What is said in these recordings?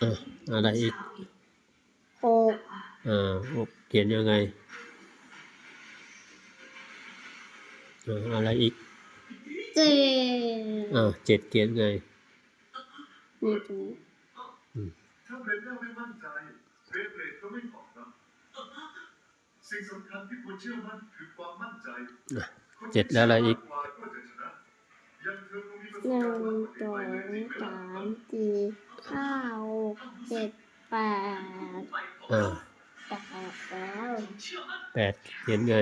อะอะไรอีกหกอ่าเขียนยังไงอ่าอะไรอีกเจ็ดอ่าเจ็ดเขียนไงนี่ดูถ้าเบรนเนอร์ไม่มั่นใจเบรเบรดก็ไม่ตอบรับสิ่งสำคัญที่ควรเชื่อมั่นคือความมั่นใจเจ็ดแล้วอะไรอีก หบนึ่การณ์งมากกว่าสอนี้งสามสี่ห้าหกเจ็ดแปดอ่าแปดแล้วแปดเขียนไง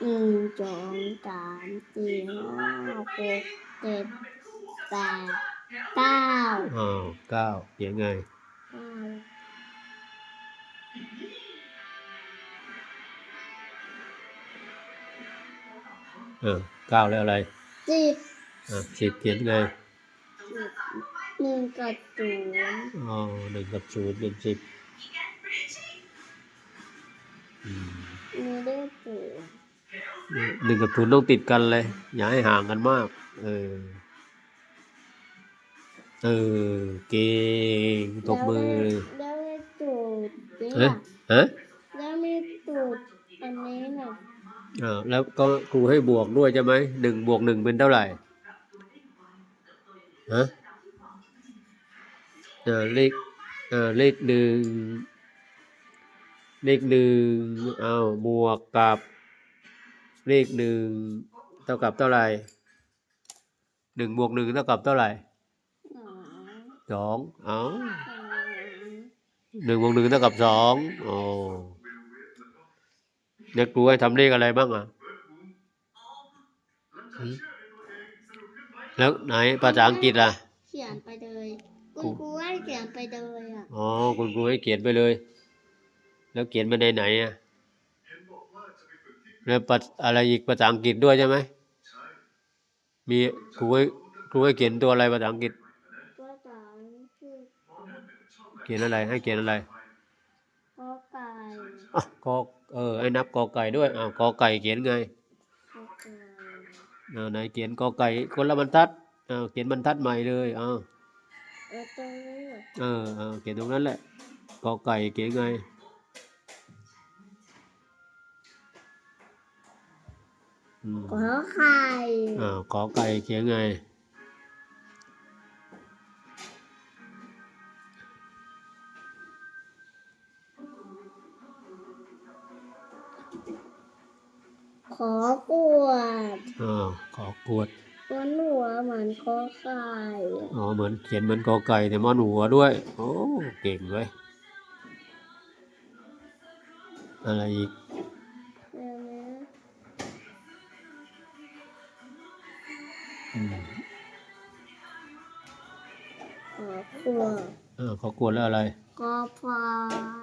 หนึ่งสองสามสี่ห้าหกเจ็ดแปดเก้าอ้าวเก้าเขียนไง เก้า เออเก้าแล้วอะไรสิบอ่าสิบเขียนไงสิบหนึ่งกับศูนย์อ๋อหนึ่งกับศูนย์เป็นสิบอืมมีเลขศูนย์หนึ่งกับศูนย์ต้องติดกันเลย อย่าให้ห่างกันมาก เออ เออ เก่งตบมือเลยแล้วเลขศูนย์เนี่เอ๊ะยฮะแล้วมีสูตรอันนี้น่ะ อ่าแล้วก็ครูให้บวกด้วยใช่ไหมหนึ่งบวกหนึ่งเป็นเท่าไหร่ฮะเออเลขเออเลขหนึ่งเลขหนึ่งเอาบวกกับ เลขหนึ่งเท่ากับเท่าไหร่หนึ่งบวกหนึ่งเท่ากับเท่าไหร่สองสองเอาสามหนึ่งบวกหนึ่งเท่ากับสองโอ้ เด็กครูให้ทำเลขอะไรบ้างอะหืมแล้วไหนภาษาอังกฤษล่ะ เขียนไปเลยคุณครูให้เขียนไปเลยอะอ๋อคุณครูให้เขียนไปเลย แล้วเขียนไปในไหนอะแล้วภาอะไรอีกภาษาอังกฤษด้วยใช่ไหมมีครูให้ครูให้เขียนตัวอะไรภาษาอังกฤษตัวสามคือเขียนอะไรให้เขียนอะไรกอไก่อะกอ เออให้นับกอไก่ด้วยอ้าวกอไก่เขียนไงกอไก่เออไหนเขียนกอไก่คนละบรรทัดอ้าวเขียนบรรทัดใหม่เลยอ้าวเออตัวนี้เออเออเขียนตรงนั้นแหละกอไก่เขียนไงอืมขอไข่อ้าวกอไก่เขียนไง ขอกวดอ้าขอกวดตัวหนัวเหมือนขอไข่อ๋อเหมือนเขียนเหมือนกอไก่แต่มอนหัวด้วย โอ้เก่งเว้ยอะไรอีกเดี๋ยวนะอืมขอกวดเออขอกวดแล้วอะไรกอพา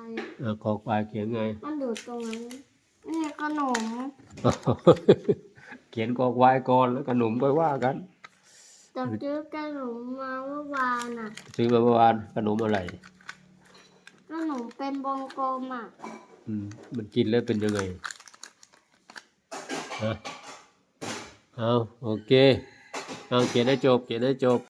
ยเออขอควายเขียนไง มันอยู่ตรงนั้นนี่ขนม เขียนกอควายก่อนแล้วขนมก็ว่ากันจะซื้อขนมมาเมื่อวานอะซื้อมาเมื่อวานขนมอะไรขนมเป็นวงกลมอะอืมมันกินแล้วเป็นยังไงฮะเอาโอเคเอาเขียนให้จบเขียนให้จบ